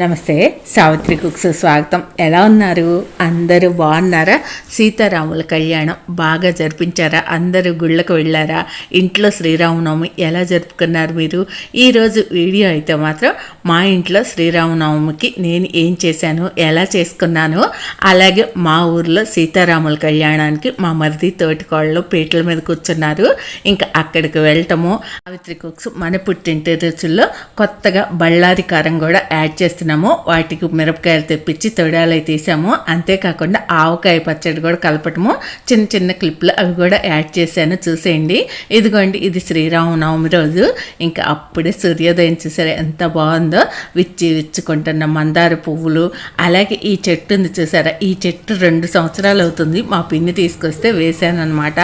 నమస్తే సావిత్రి కుక్స్ స్వాగతం. ఎలా ఉన్నారు? అందరూ బాగున్నారా? సీతారాముల కళ్యాణం బాగా జరిపించారా? అందరూ గుళ్ళకు వెళ్ళారా? ఇంట్లో శ్రీరామనవమి ఎలా జరుపుకున్నారు మీరు? ఈరోజు వీడియో అయితే మాత్రం మా ఇంట్లో శ్రీరామనవమికి నేను ఏం చేశాను ఎలా చేసుకున్నాను అలాగే మా ఊర్లో సీతారాముల కళ్యాణానికి మా మరిది తోటికోళ్ళు పీటల మీద కూర్చున్నారు. ఇంకా అక్కడికి వెళ్ళటము సావిత్రి కుక్స్ మన పుట్టింటి రుచుల్లో కొత్తగా బళ్ళారి కారం కూడా యాడ్ చేస్తున్నాము వాటికి మిరపకాయలు తెప్పించి తొడాలు తీసాము అంతేకాకుండా ఆవకాయ పచ్చడి కూడా కలపటము చిన్న చిన్న క్లిప్లు అవి కూడా యాడ్ చేశాను చూసేయండి. ఇదిగోండి ఇది శ్రీరామనవమి రోజు. ఇంకా అప్పుడే సూర్యోదయం చూసారా ఎంత బాగుందో. విచ్చి విచ్చుకుంటున్న మందార పువ్వులు అలాగే ఈ చెట్టు ఉంది చూసారా ఈ చెట్టు రెండు సంవత్సరాలు అవుతుంది మా పిన్ని తీసుకొస్తే వేసాను అనమాట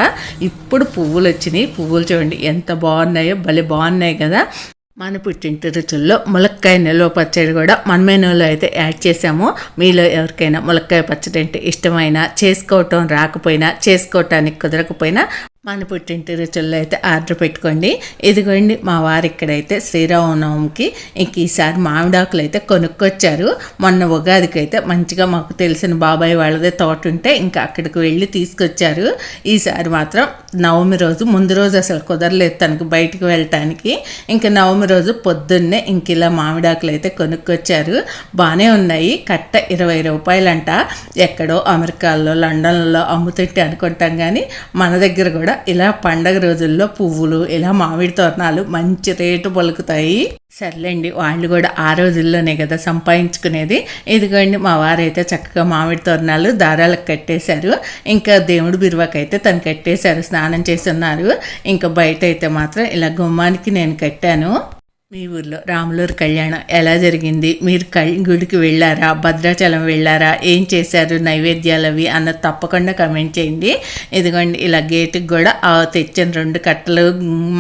ఇప్పుడు పువ్వులు వచ్చినాయి పువ్వులు చూడండి ఎంత బాగున్నాయో భలే బాగున్నాయి కదా. మన పుట్టింటి రుచుల్లో ములక్కాయ నిల్వ పచ్చడి కూడా మన మెనూలో అయితే యాడ్ చేసాము మీలో ఎవరికైనా ములక్కాయ పచ్చడి అంటే ఇష్టమైన చేసుకోవటం రాకపోయినా చేసుకోవటానికి కుదరకపోయినా మన పుట్టింటి రుచుల్లో అయితే ఆర్డర్ పెట్టుకోండి. ఇదిగోండి మా వారు ఇక్కడైతే శ్రీరామనవమికి ఇంక ఈసారి మామిడాకులు అయితే కొనుక్కొచ్చారు. మొన్న ఉగాదికి అయితే మంచిగా మాకు తెలిసిన బాబాయ్ వాళ్ళదే తోట ఉంటే ఇంకా అక్కడికి వెళ్ళి తీసుకొచ్చారు. ఈసారి మాత్రం నవమి రోజు ముందు రోజు అసలు కుదరలేదు తనకు బయటికి వెళ్ళటానికి. ఇంకా నవమి రోజు పొద్దున్నే ఇంక ఇలా మామిడాకులు అయితే కొనుక్కొచ్చారు. బాగానే ఉన్నాయి కట్ట ఇరవై రూపాయలంట. ఎక్కడో అమెరికాలో లండన్లో అమ్ముతుంటే అనుకుంటాం కానీ మన దగ్గర కూడా ఇలా పండగ రోజుల్లో పువ్వులు ఇలా మామిడి తోరణాలు మంచి రేటు పలుకుతాయి. సర్లేండి వాళ్ళు కూడా ఆ రోజుల్లోనే కదా సంపాదించుకునేది. ఇదిగోండి మా వారైతే చక్కగా మామిడి తోరణాలు దారాలకు కట్టేశారు. ఇంకా దేవుడు బిరువాకైతే తను కట్టేశారు స్నానం చేసి ఉన్నారు ఇంకా బయట అయితే మాత్రం ఇలా గుమ్మానికి నేను కట్టాను. మీ ఊర్లో రాములూరు కళ్యాణం ఎలా జరిగింది? మీరు గుడికి వెళ్ళారా? భద్రాచలం వెళ్ళారా? ఏం చేశారు? నైవేద్యాలు అవి అన్నది తప్పకుండా కమెంట్ చేయండి. ఇదిగోండి ఇలా గేటుకి కూడా ఆ తెచ్చిన రెండు కట్టలు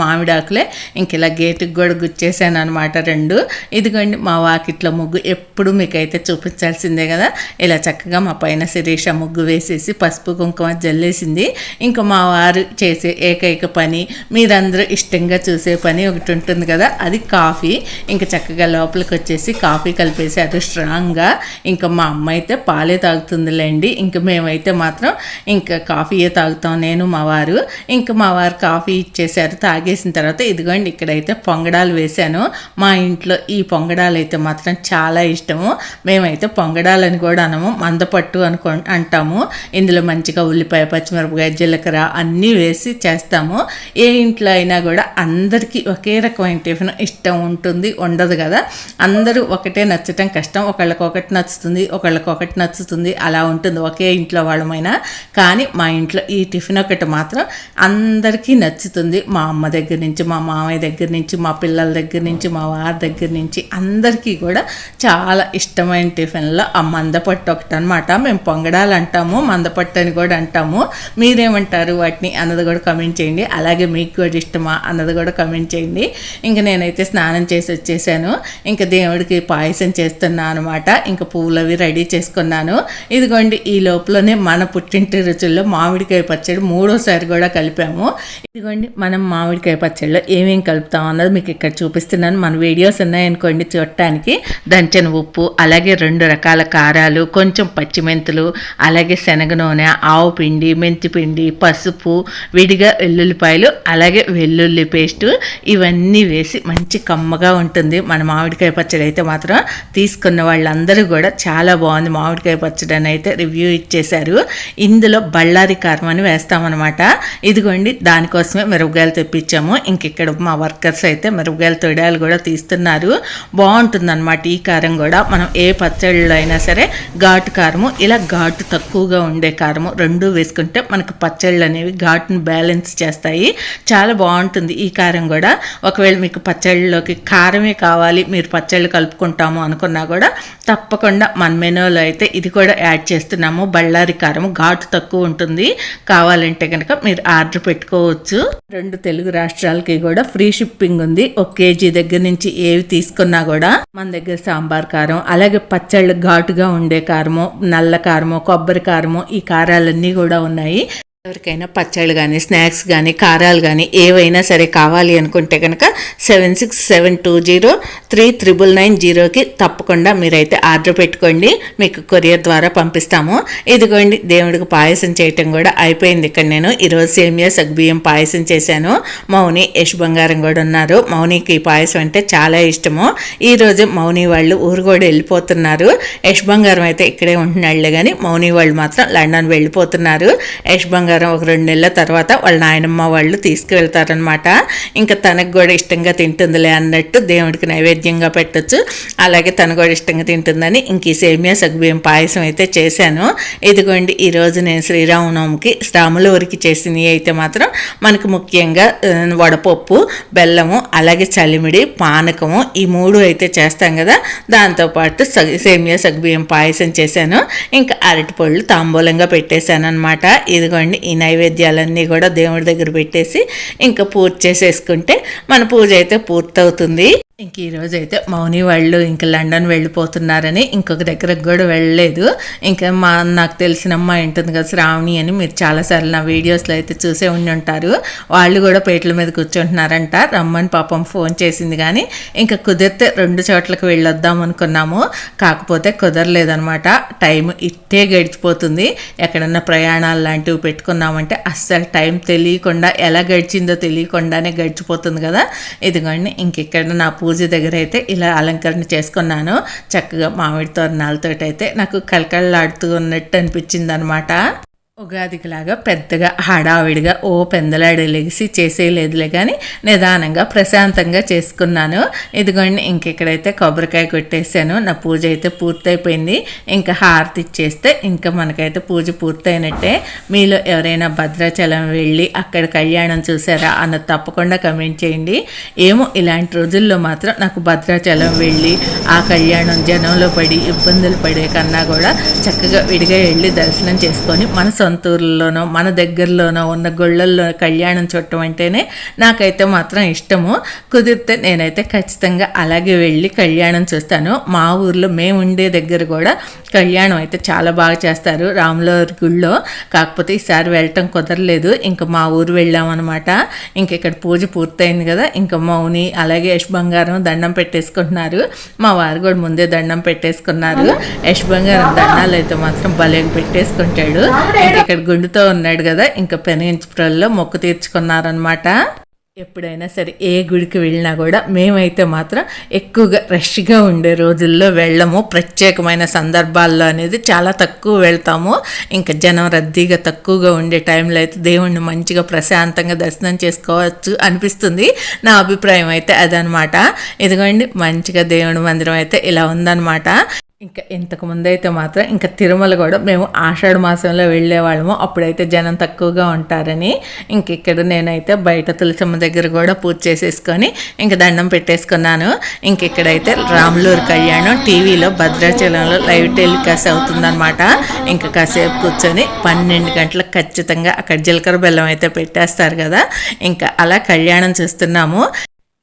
మామిడాకులే ఇంక ఇలా గేటుకి కూడా గుచ్చేసాను అనమాట రెండు. ఇదిగోండి మా వాకిట్లో ముగ్గు ఎప్పుడు మీకైతే చూపించాల్సిందే కదా ఇలా చక్కగా మా పైన శిరీష ముగ్గు వేసేసి పసుపు కుంకుమ జల్లేసింది. ఇంకా మా వారు చేసే ఏకైక పని మీరందరూ ఇష్టంగా చూసే పని ఒకటి ఉంటుంది కదా అది కాఫీ. ఇంకా చక్కగా లోపలికి వచ్చేసి కాఫీ కలిపేశారు స్ట్రాంగ్గా ఇంకా మా అమ్మ అయితే పాలే తాగుతుందిలేండి. ఇంకా మేమైతే మాత్రం ఇంకా కాఫీయే తాగుతాం. నేను మా వారు. ఇంకా మా వారు కాఫీ ఇచ్చేసారు తాగేసిన తర్వాత ఇదిగోండి ఇక్కడైతే పొంగడాలు వేశాను. మా ఇంట్లో ఈ పొంగడాలు అయితే మాత్రం చాలా ఇష్టము. మేమైతే పొంగడాలని కూడా అనము మందపట్టు అనుకో అంటాము. ఇందులో మంచిగా ఉల్లిపాయ పచ్చిమిరపకాయ జీలకర్ర అన్నీ వేసి చేస్తాము. ఏ ఇంట్లో అయినా కూడా అందరికీ ఒకే రకమైన టిఫిన్ ఇష్టం ఉంటుంది ఉండదు కదా. అందరూ ఒకటే నచ్చటం కష్టం ఒకళ్ళకి ఒకటి నచ్చుతుంది ఒకళ్ళకి ఒకటి నచ్చుతుంది అలా ఉంటుంది. ఒకే ఇంట్లో వాళ్ళమైనా కానీ మా ఇంట్లో ఈ టిఫిన్ ఒకటి మాత్రం అందరికీ నచ్చుతుంది. మా అమ్మ దగ్గర నుంచి మా మామయ్య దగ్గర నుంచి మా పిల్లల దగ్గర నుంచి మా వారి దగ్గర నుంచి అందరికీ కూడా చాలా ఇష్టమైన టిఫిన్లో. ఆ మందపట్టు ఒకటి అనమాట మేము పొంగడాలు అంటాము మందపట్టు అని కూడా అంటాము. మీరేమంటారు వాటిని అన్నది కూడా కమెంట్ చేయండి. అలాగే మీకు కూడా ఇష్టమా అన్నది కూడా కమెంట్ చేయండి. ఇంకా నేనైతే స్నానం స్నానం చేసి వచ్చేసాను. ఇంకా దేవుడికి పాయసం చేస్తున్నా అనమాట ఇంకా పువ్వులు అవి రెడీ చేసుకున్నాను. ఇదిగోండి ఈ లోపలనే మన పుట్టింటి రుచుల్లో మామిడికాయ పచ్చడి మూడోసారి కూడా కలిపాము. ఇదిగోండి మనం మామిడికాయ పచ్చడిలో ఏమేమి కలుపుతాం అన్నది మీకు ఇక్కడ చూపిస్తున్నాను. మన వీడియోస్ ఉన్నాయనుకోండి చూడటానికి. దంచిన ఉప్పు అలాగే రెండు రకాల కారాలు కొంచెం పచ్చిమెంతులు అలాగే శనగ నూనె ఆవు పిండి మెంతి పిండి పసుపు విడిగా వెల్లుల్లిపాయలు అలాగే వెల్లుల్లి పేస్టు ఇవన్నీ వేసి మంచి కమ్మగా ఉంటుంది. మన మామిడికాయ పచ్చడి అయితే మాత్రం తీసుకున్న వాళ్ళందరూ కూడా చాలా బాగుంది. మామిడికాయ పచ్చడి అని అయితే రివ్యూ ఇచ్చేశారు. ఇందులో బళ్ళారి కారం అని వేస్తామన్నమాట. ఇదిగోండి దానికోసమే మిరపకాయలు తెప్పించాము. ఇంక ఇక్కడ మా వర్కర్స్ అయితే మిరపకాయలు తొడాలు కూడా తీస్తున్నారు. బాగుంటుందన్నమాట ఈ కారం కూడా. మనం ఏ పచ్చళ్ళు అయినా సరే ఘాటు కారము ఇలా ఘాటు తక్కువగా ఉండే కారము రెండు వేసుకుంటే మనకు పచ్చళ్ళు అనేవి ఘాటును బ్యాలెన్స్ చేస్తాయి. చాలా బాగుంటుంది ఈ కారం కూడా. ఒకవేళ మీకు పచ్చళ్ళు పచ్చళ్ళలోకి కారమే కావాలి మీరు పచ్చళ్ళు కలుపుకుంటాము అనుకున్నా కూడా తప్పకుండా మన మెనూలో అయితే ఇది కూడా యాడ్ చేస్తున్నాము. బళ్ళారి కారం ఘాటు తక్కువ ఉంటుంది. కావాలంటే కనుక మీరు ఆర్డర్ పెట్టుకోవచ్చు. రెండు తెలుగు రాష్ట్రాలకి కూడా ఫ్రీ షిప్పింగ్ ఉంది. ఒక కేజీ దగ్గర నుంచి ఏవి తీసుకున్నా కూడా మన దగ్గర సాంబార్ కారం అలాగే పచ్చళ్ళు ఘాటుగా ఉండే కారము నల్ల కారము కొబ్బరి కారము ఈ కారాలన్నీ కూడా ఉన్నాయి. ఎవరికైనా పచ్చళ్ళు కానీ స్నాక్స్ కానీ కారాలు కానీ ఏవైనా సరే కావాలి అనుకుంటే కనుక seven six seven two zero three triple nine జీరోకి తప్పకుండా మీరైతే ఆర్డర్ పెట్టుకోండి. మీకు కొరియర్ ద్వారా పంపిస్తాము. ఇదిగోండి దేవుడికి పాయసం చేయటం కూడా అయిపోయింది. ఇక్కడ నేను ఈరోజు సేమియా సగ్బియ్యం పాయసం చేశాను. మౌని యశ్ బంగారం కూడా ఉన్నారు. మౌనికి పాయసం అంటే చాలా ఇష్టము. ఈరోజు మౌని వాళ్ళు ఊరు కూడా వెళ్ళిపోతున్నారు. యశ్ బంగారం అయితే ఇక్కడే ఉంటున్నాళ్ళే కానీ మౌని వాళ్ళు మాత్రం లండన్ వెళ్ళిపోతున్నారు. యశ్ బంగారం ఒక రెండు నెలల తర్వాత వాళ్ళ నాయనమ్మ వాళ్ళు తీసుకువెళ్తారనమాట ఇంకా తనకు కూడా ఇష్టంగా తింటుందిలే అన్నట్టు దేవుడికి నైవేద్యంగా పెట్టొచ్చు. అలాగే తను కూడా ఇష్టంగా తింటుందని ఇంక ఈ సేమియా సగ్బియ్యం పాయసం అయితే చేశాను. ఇదిగోండి ఈరోజు నేను శ్రీరామనవమికి రాములూరికి చేసినవి అయితే మాత్రం మనకు ముఖ్యంగా వడపప్పు బెల్లము అలాగే చలిమిడి పానకము ఈ మూడు అయితే చేస్తాం కదా. దాంతోపాటు స సేమియా సగ్బియ్యం పాయసం చేశాను. ఇంకా అరటిపళ్ళు తాంబూలంగా పెట్టేశాను అనమాట ఇదిగోండి ఈ నైవేద్యాలన్నీ కూడా దేవుడి దగ్గర పెట్టేసి ఇంకా పూజ చేసేసుకుంటే మన పూజ అయితే పూర్తవుతుంది. ఇంక ఈరోజు అయితే మౌని వాళ్ళు ఇంక లండన్ వెళ్ళిపోతున్నారని ఇంకొక దగ్గరకు కూడా వెళ్ళలేదు. ఇంకా మా నాకు తెలిసిన అమ్మాయి ఉంటుంది కదా శ్రావణి అని మీరు చాలాసార్లు నా వీడియోస్లో అయితే చూసే ఉండి ఉంటారు. వాళ్ళు కూడా పేట్ల మీద కూర్చుంటున్నారంట. రమ్మని పాపం ఫోన్ చేసింది కానీ ఇంకా కుదిరితే రెండు చోట్లకు వెళ్ళొద్దాం అనుకున్నాము. కాకపోతే కుదరలేదనమాట. టైం ఇట్టే గడిచిపోతుంది. ఎక్కడన్నా ప్రయాణాలు లాంటివి పెట్టుకున్నామంటే అస్సలు టైం తెలియకుండా ఎలా గడిచిందో తెలియకుండానే గడిచిపోతుంది కదా. ఇదిగోండి ఇంక ఇక్కడ నా పూజ దగ్గర అయితే ఇలా అలంకరణ చేసుకున్నాను. చక్కగా మామిడి తోరణాలతో అయితే నాకు కలకళ్ళాడుతూ ఉన్నట్టు అనిపించింది అనమాట ఉగాదికిలాగా పెద్దగా హడావిడిగా ఓ పెందలాడి లెగిసి చేసేయలేదులే కానీ నిదానంగా ప్రశాంతంగా చేసుకున్నాను. ఇదిగోండి ఇంకెక్కడైతే కొబ్బరికాయ కొట్టేసాను నా పూజ అయితే పూర్తయిపోయింది. ఇంకా హారతి ఇచ్చేస్తే ఇంకా మనకైతే పూజ పూర్తయినట్టే. మీలో ఎవరైనా భద్రాచలం వెళ్ళి అక్కడ కళ్యాణం చూసారా అన్నది తప్పకుండా కమెంట్ చేయండి. ఏమో ఇలాంటి రోజుల్లో మాత్రం నాకు భద్రాచలం వెళ్ళి ఆ కళ్యాణం జనంలో పడి ఇబ్బందులు పడే కన్నా కూడా చక్కగా విడిగా వెళ్ళి దర్శనం చేసుకొని మన సొంతూరులోనో మన దగ్గరలోనో ఉన్న గుళ్ళల్లో కళ్యాణం చూడటం అంటేనే నాకైతే మాత్రం ఇష్టము. కుదిరితే నేనైతే ఖచ్చితంగా అలాగే వెళ్ళి కళ్యాణం చూస్తాను. మా ఊర్లో మేము ఉండే దగ్గర కూడా కళ్యాణం అయితే చాలా బాగా చేస్తారు రాములవారి గుళ్ళో. కాకపోతే ఈసారి వెళ్ళటం కుదరలేదు. ఇంకా మా ఊరు వెళ్ళామన్నమాట. ఇంక ఇక్కడ పూజ పూర్తయింది కదా. ఇంకా మౌని అలాగే యశ్ బంగారం దండం పెట్టేసుకుంటున్నారు. మా వారు కూడా ముందే దండం పెట్టేసుకున్నారు. యశ్ బంగారం దండాలు అయితే మాత్రం భలే పెట్టేసుకుంటాడు. ఇంక ఇక్కడ గుండుతో ఉన్నాడు కదా. ఇంకా పెనగించుపురంలో మొక్కు తీర్చుకున్నారనమాట ఎప్పుడైనా సరే ఏ గుడికి వెళ్ళినా కూడా మేమైతే మాత్రం ఎక్కువగా రష్గా ఉండే రోజుల్లో వెళ్ళము. ప్రత్యేకమైన సందర్భాల్లో అనేది చాలా తక్కువ వెళ్తాము. ఇంకా జనం రద్దీగా తక్కువగా ఉండే టైంలో అయితే దేవుణ్ణి మంచిగా ప్రశాంతంగా దర్శనం చేసుకోవచ్చు అనిపిస్తుంది. నా అభిప్రాయం అయితే అదనమాట. ఇదిగోండి మంచిగా దేవుడి మందిరం అయితే ఇలా ఉందన్నమాట ఇంకా ఇంతకు ముందైతే మాత్రం ఇంకా తిరుమల కూడా మేము ఆషాఢ మాసంలో వెళ్ళేవాళ్ళము. అప్పుడైతే జనం తక్కువగా ఉంటారని ఇంక ఇక్కడ నేనైతే బయట తులసమ్మ దగ్గర కూడా పూజ చేసేసుకొని ఇంక దండం పెట్టేసుకున్నాను. ఇంక ఇక్కడైతే రాములూరు కళ్యాణం టీవీలో భద్రాచలంలో లైవ్ టెలికాస్ట్ అవుతుందన్నమాట. ఇంకా కాసేపు కూర్చొని పన్నెండు గంటలకు ఖచ్చితంగా అక్కడ జీలకర్ర బెల్లం అయితే పెట్టేస్తారు కదా. ఇంకా అలా కళ్యాణం చూస్తున్నాము.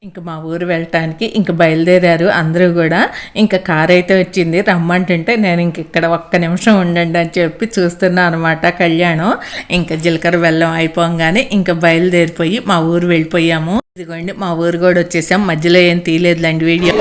ఇంకా మా ఊరు వెళ్ళటానికి ఇంక బయలుదేరారు అందరూ కూడా. ఇంకా కార్ అయితే వచ్చింది. రమ్మంటుంటే నేను ఇంక ఇక్కడ ఒక్క నిమిషం ఉండండి అని చెప్పి చూస్తున్నా అనమాట కళ్యాణం. ఇంకా జీలకర్ర బెల్లం అయిపోగానే ఇంకా బయలుదేరిపోయి మా ఊరు వెళ్ళిపోయాము. ఇదిగోండి మా ఊరు కూడా వచ్చేసాం. మధ్యలో ఏం తీయలేదులేండి వీడియో.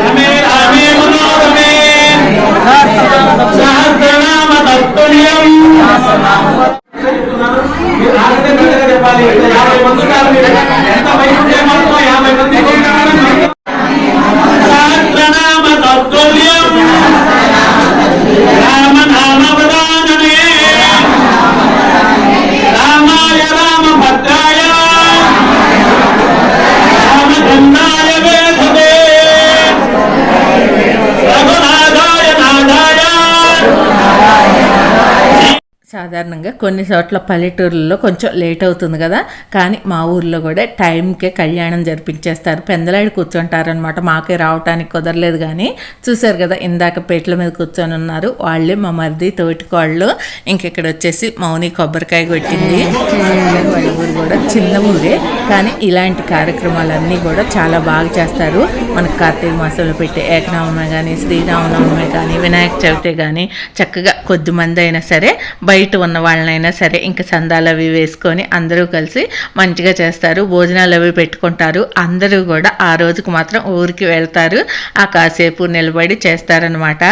సాధారణంగా కొన్ని చోట్ల పల్లెటూర్లలో కొంచెం లేట్ అవుతుంది కదా. కానీ మా ఊర్లో కూడా టైంకే కళ్యాణం జరిపించేస్తారు. పెందలాడి కూర్చుంటారనమాట మాకే రావటానికి కుదరలేదు కానీ చూశారు కదా ఇందాక పేట్ల మీద కూర్చొని ఉన్నారు. వాళ్ళే మా మరిది తోటికోళ్ళు. ఇంకెక్కడ వచ్చేసి మౌని కొబ్బరికాయ కొట్టింది. వాళ్ళ ఊరు కూడా చిన్న ఊరే. కానీ ఇలాంటి కార్యక్రమాలన్నీ కూడా చాలా బాగా చేస్తారు. మనకు కార్తీక మాసంలో పెట్టే ఏకనామమే కానీ శ్రీరామనవమి కానీ వినాయక చవితి కానీ చక్కగా కొద్ది మంది అయినా సరే బయట ఉన్న వాళ్ళనైనా సరే ఇంకా సందాలు అవి వేసుకొని అందరూ కలిసి మంచిగా చేస్తారు. భోజనాలు అవి పెట్టుకుంటారు. అందరూ కూడా ఆ రోజుకు మాత్రం ఊరికి వెళ్తారు. ఆ కాసేపు నిలబడి చేస్తారనమాట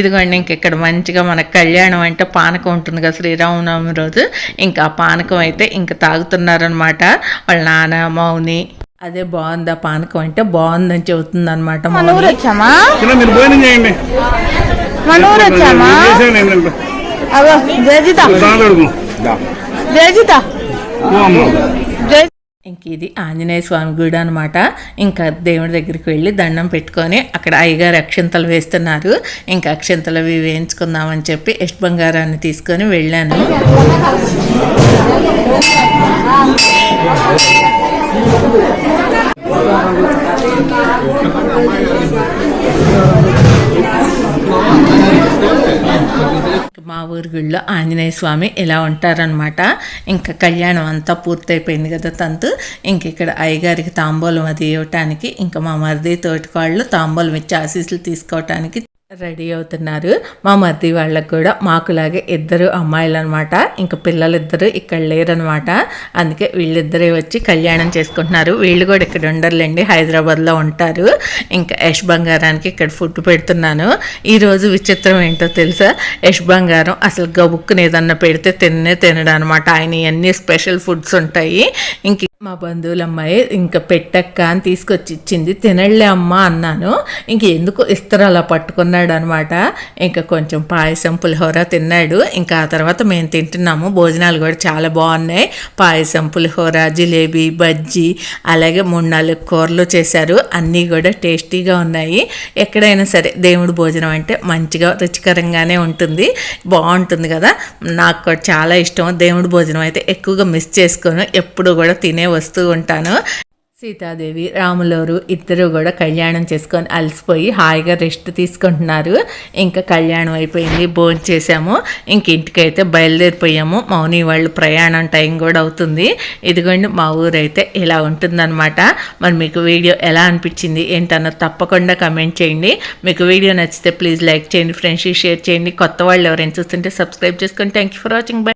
ఇదిగోండి ఇంక ఇక్కడ మంచిగా మనకు కళ్యాణం అంటే పానకం ఉంటుంది కదా శ్రీరామనవమి రోజు. ఇంకా ఆ పానకం అయితే ఇంకా తాగుతున్నారనమాట వాళ్ళ నాన్న మౌని. అదే బాగుందా పానకం అంటే బాగుందని చెబుతుంది అనమాట మన ఊరు వచ్చామా? ఇంక ఇది ఆంజనేయ స్వామి గుడి అనమాట ఇంకా దేవుడి దగ్గరికి వెళ్ళి దండం పెట్టుకొని అక్కడ అయ్యగారు అక్షంతలు వేస్తున్నారు. ఇంకా అక్షంతలు అవి వేయించుకుందామని చెప్పి ఎస్ట్ బంగారాన్ని తీసుకొని వెళ్ళాను. మా ఊరి ఆంజనేయ స్వామి ఇలా ఉంటారనమాట ఇంకా కళ్యాణం అంతా పూర్తయిపోయింది కదా తంతు. ఇంక ఇక్కడ అయ్యగారికి తాంబూలం అది ఇవ్వటానికి ఇంకా మా మరిది తోటికాళ్ళు తాంబూలం ఇచ్చి ఆశీస్సులు తీసుకోవటానికి రెడీ అవుతున్నారు. మా మధ్య వాళ్ళకు కూడా మాకులాగే ఇద్దరు అమ్మాయిలు అనమాట ఇంకా పిల్లలిద్దరు ఇక్కడ లేరనమాట. అందుకే వీళ్ళిద్దరే వచ్చి కళ్యాణం చేసుకుంటున్నారు. వీళ్ళు కూడా ఇక్కడ ఉండరులేండి హైదరాబాద్లో ఉంటారు. ఇంకా యష్ బంగారానికి ఇక్కడ ఫుడ్ పెడుతున్నాను. ఈరోజు విచిత్రం ఏంటో తెలుసా? యష్ బంగారం అసలు గబుక్కుని ఏదన్నా పెడితే తిన్నే తినడం అనమాట ఆయన అన్ని స్పెషల్ ఫుడ్స్ ఉంటాయి. ఇంక మా బంధువుల అమ్మాయి ఇంకా పెట్టక్క అని తీసుకొచ్చి ఇచ్చింది తినళ్ళే అమ్మ అన్నాను. ఇంక ఎందుకు ఇస్తారు అలా పట్టుకున్నాడు అనమాట ఇంకా కొంచెం పాయసం పులిహోర తిన్నాడు. ఇంకా ఆ తర్వాత మేము తింటున్నాము. భోజనాలు కూడా చాలా బాగున్నాయి. పాయసం పులిహోర జిలేబీ బజ్జీ అలాగే మూడు నాలుగు కూరలు చేశారు. అన్నీ కూడా టేస్టీగా ఉన్నాయి. ఎక్కడైనా సరే దేవుడు భోజనం అంటే మంచిగా రుచికరంగానే ఉంటుంది. బాగుంటుంది కదా. నాకు కూడా చాలా ఇష్టం. దేవుడి భోజనం అయితే ఎక్కువగా మిస్ చేసుకోను. ఎప్పుడు కూడా తినే వస్తూ ఉంటాను. సీతాదేవి రాములోరు ఇద్దరు కూడా కళ్యాణం చేసుకొని అలసిపోయి హాయిగా రెస్ట్ తీసుకుంటున్నారు. ఇంకా కళ్యాణం అయిపోయింది భోజనం చేసాము ఇంక ఇంటికైతే బయలుదేరిపోయాము. మౌని వాళ్ళు ప్రయాణం టైం కూడా అవుతుంది. ఇదిగోండి మా ఊరైతే ఇలా ఉంటుందన్నమాట. మరి మీకు వీడియో ఎలా అనిపించింది ఏంటన్నది తప్పకుండా కమెంట్ చేయండి. మీకు వీడియో నచ్చితే ప్లీజ్ లైక్ చేయండి ఫ్రెండ్స్కి షేర్ చేయండి. కొత్త వాళ్ళు ఎవరైనా చూస్తుంటే సబ్స్క్రైబ్ చేసుకోండి thank you for watching. Bye.